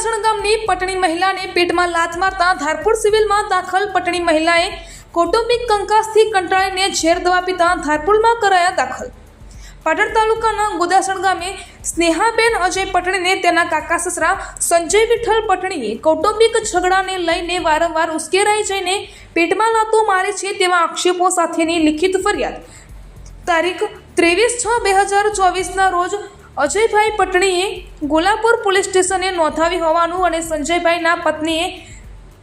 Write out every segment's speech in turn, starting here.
ગોદાસણ ગામની પટણી મહિલાને પેટમાં લાત મારતા ધારપુર સિવિલમાં દાખલ પટણી મહિલાએ કૌટુંબિક કંકાસથી કંટાળીને ઝેર દવા પીતા ધારપુરમાં કરાયા દાખલ. પાટણ તાલુકાના ગોદાસણ ગામે સ્નેહાબેન અજય પટણીને તેના કાકા સસરા સંજય વિઠ્ઠલ પટણીએ કૌટુંબિક ઝઘડાને લઈને વારંવાર ઉશ્કેરાઈ જઈને પેટમાં લાતો મારે છે તેવા આક્ષેપો સાથેની લિખિત ફરિયાદ. તારીખ ત્રેવીસ છ બે હજાર ચોવીસના રોજ અજયભાઈ પટણીએ ગોલાપુર પોલીસ સ્ટેશને નોંધાવી હોવાનું અને સંજયભાઈના પત્નીએ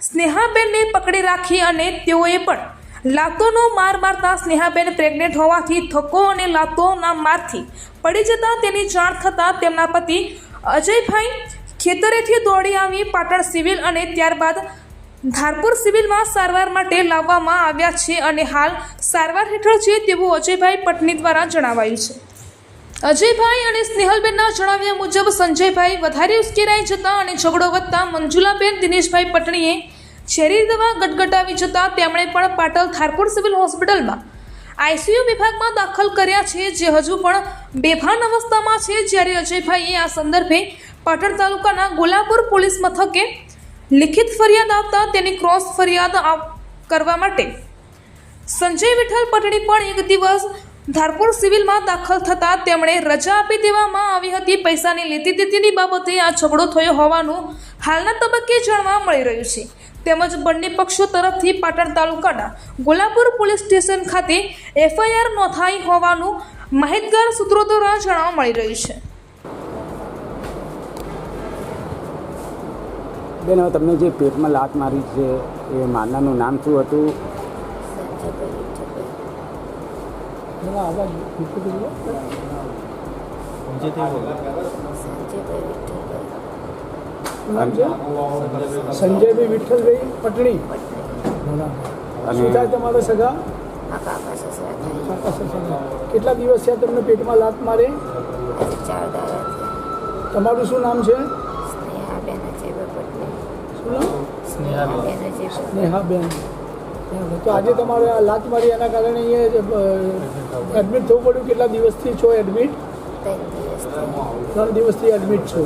સ્નેહાબેનને પકડી રાખી અને તેઓએ પણ લાતોનો માર મારતા સ્નેહાબેન પ્રેગ્નેન્ટ હોવાથી થકો અને લાતોના મારથી પડી જતા તેની જાણ થતાં તેમના પતિ અજયભાઈ ખેતરેથી દોડી આવી પાટણ સિવિલ અને ત્યારબાદ ધારપુર સિવિલમાં સારવાર માટે લાવવામાં આવ્યા છે અને હાલ સારવાર હેઠળ છે તેવું અજયભાઈ પટની દ્વારા જણાવાયું છે. અજયભાઈ અને સ્નેહલબેનના જણાવ્યા મુજબ સંજયભાઈ વધારે ઉશ્કેરાઈ જતા અને ઝઘડો વધતા મંજુલાબેન દિનેશભાઈ પટણીએ ઝેરી દવા ગટગટાવી જતા તેમણે પણ પાટલ થારપુર સિવિલ હોસ્પિટલમાં આઈસીયુ વિભાગમાં દાખલ કર્યા છે, જે હજુ પણ બેભાન અવસ્થામાં છે. જ્યારે અજયભાઈએ આ સંદર્ભે પાટણ તાલુકાના ગોલાપુર પોલીસ મથકે લિખિત ફરિયાદ આવતા તેની ક્રોસ ફરિયાદ કરવા માટે સંજય વિઠ્ઠલ પટણી પણ એક દિવસ ધારપુર સિવિલમાં દાખલ થતાં તેમણે રજા આપી દેવામાં આવી હતી. પૈસાની લેતી દેતીની બાબતે આ ઝઘડો થયો હોવાનું હાલના તબક્કે જાણવા મળી રહ્યું છે. તેમજ બંને પક્ષો તરફથી પાટણ તાલુકાના ગોલાપુર પોલીસ સ્ટેશન ખાતે એફઆઈઆર નોંધાઈ હોવાનું માહિતગાર સૂત્રો દ્વારા જાણવા મળી રહ્યું છે. બેન હવે તમને જે પેટમાં લાત મારી છે એ મારનારનું નામ શું હતું? નામ છે સંજયભાઈ વિઠ્ઠલભાઈ. પટણી. અને શું થાય તમારા સગા? આ કાકા સસરા થાય કેટલા દિવસ થયા તમને પેટમાં લાત મારે? તમારું શું નામ છે? સ્નેહાબેન. તો આજે તમારે આ લાત મારી એના કારણે અહીંયા એડમિટ થવું પડ્યું કેટલા દિવસથી છો એડમિટ ત્રણ દિવસથી. એડમિટ છો.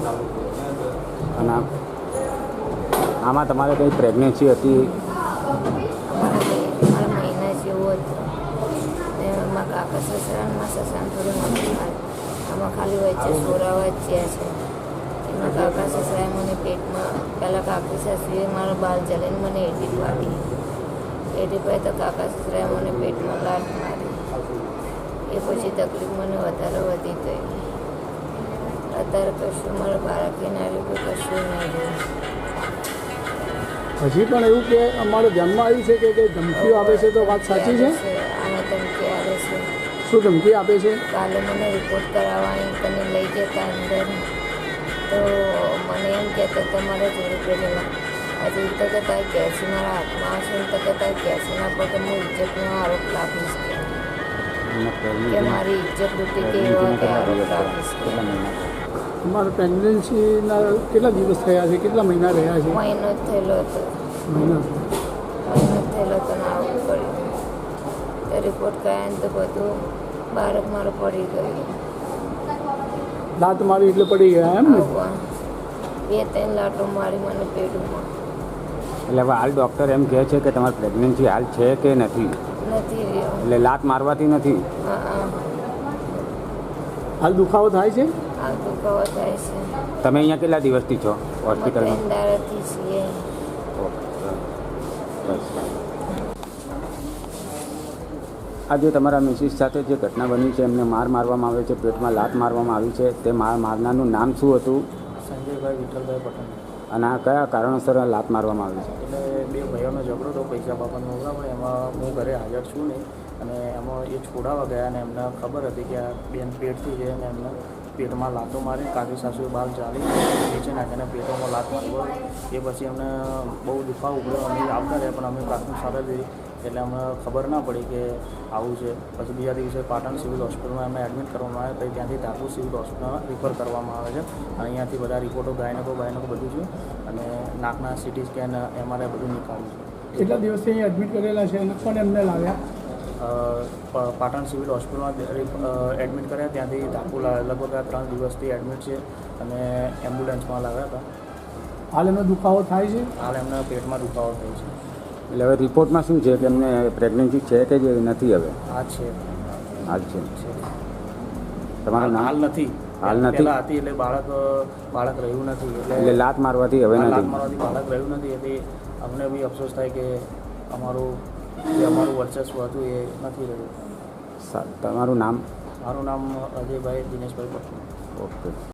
અને આમાં તમારે કંઈ પ્રેગ્નન્સી હતી? કાકા સસરા અને મારા થોડી મમ્મી આમાં ખાલી વચ્ચે સોરા વચ્યા છે. એમાં કાકા સસરાએ મને પેટમાં પહેલાં કાકી સાસરીએ મારો બાલ જલીને મને એડિટ પાડી. પાડી તો કાકા સસરાએ મને પેટમાં લાટ મારી. એ પછી તકલીફ મને વધારે વધી ગઈ. અત્યારે કશું મારા બાળકીને આવ્યું કે કશું ના રહ્યું હજી પણ એવું કે અમારે ધ્યાનમાં આવ્યું છે કે કંઈ ધમકીઓ આપે છે તો વાત સાચી છે? આને ધમકી આવે છે. શું ધમકી આપે છે? કાલે મને રિપોર્ટ કરાવવાની તને લઈ જતા અંદર. તો મને એમ કહેતા તમારે જોડે પેલા હજુ તો કે તારે કેસી મારા હાથમાં આવશે ને તો કે તારે કેસીના પગે હું ઇજ્જતનો આરોપ લાગીશ કે મારી ઇજ્જત લૂંટી કે એવા કે આરોપ લાગીશ તમારા પ્રેગ્નન્સીના કેટલા દિવસ થયા છે? કેટલા મહિના રહ્યા છે? મહિનો જ થયેલો હતો. મહિના. થયેલો હતો ને આવું પડ્યું તે રિપોર્ટ કરાય ને તો બધું બાળક મારો પડી ગયો. દાંત મારી એટલે પડી ગયા એમ ને? બે ત્રણ લાટો મારી મને પેટમાં. એટલે હવે હાલ ડૉક્ટર એમ કહે છે કે તમારી પ્રેગ્નન્સી હાલ છે કે નથી? એટલે લાત મારવાથી નથી? હા હા. હાલ દુખાવો થાય છે? આ દુખાવો થાય છે. તમે અહીંયા કેટલા દિવસથી છો હોસ્પિટલમાં? આજે તમારા મિસિસ સાથે જે ઘટના બની છે એમને માર મારવામાં આવે છે પેટમાં લાત મારવામાં આવી છે તે માર મારનારનું નામ શું હતું? સંજયભાઈ વિઠ્ઠલભાઈ પટેલ. અને આ કયા કારણોસર લાત મારવામાં આવી છે? એટલે બે ભાઈઓનો ઝઘડો હતો પૈસા બાબતનો બરાબર એમાં હું ઘરે હાજર છું નહીં. અને એમાં એ છોડાવા ગયા અને એમને ખબર હતી કે આ બેન પેટથી છે અને એમને પેટમાં લાતો મારી, કાકી સાસુએ બાલ ચાલી, નીચે નાખીને પેટોમાં લાત મારી. એ પછી અમને બહુ દુખાવો ઉભર્યો અમે આવતા રહ્યા પણ અમે પ્રાથમિક સારવાર લીધી એટલે અમને ખબર ના પડી કે આવું છે. પછી બીજા દિવસે પાટણ સિવિલ હોસ્પિટલમાં એમને એડમિટ કરવામાં આવે પછી ત્યાંથી ધારપુર સિવિલ હોસ્પિટલમાં રિફર કરવામાં આવે છે. અને અહીંયાથી બધા રિપોર્ટો ગાયનકો ગાયનકો બધું છે. અને નાકના સિટી સ્કેન એમઆરઆઈ બધું નીકાળ્યું છે. કેટલા દિવસથી અહીંયા એડમિટ કરેલા છે અને કોણ એમને લાવ્યા? પાટણ સિવિલ હોસ્પિટલમાં એડમિટ કર્યા. ત્યાંથી ધારપુર લગભગ આ ત્રણ દિવસથી એડમિટ છે અને એમ્બ્યુલન્સમાં લાવ્યા હતા. હાલ એમનો દુખાવો થાય છે? હાલ એમના પેટમાં દુખાવો થાય છે. એટલે હવે રિપોર્ટમાં શું છે કે એમને પ્રેગ્નન્સી છે કે જે નથી હવે? આ છે. આ છે. તમારું હાલ નથી. હાલ નથી? હતી એટલે બાળક બાળક રહ્યું નથી. એટલે લાત મારવાથી હવે લાત મારવાથી બાળક રહ્યું નથી. એટલે અમને બી અફસોસ થાય કે અમારું જે અમારું વર્ચસ્વ હતું એ નથી રહ્યું. તમારું નામ? મારું નામ અજયભાઈ દિનેશભાઈ પટેલ. ઓકે.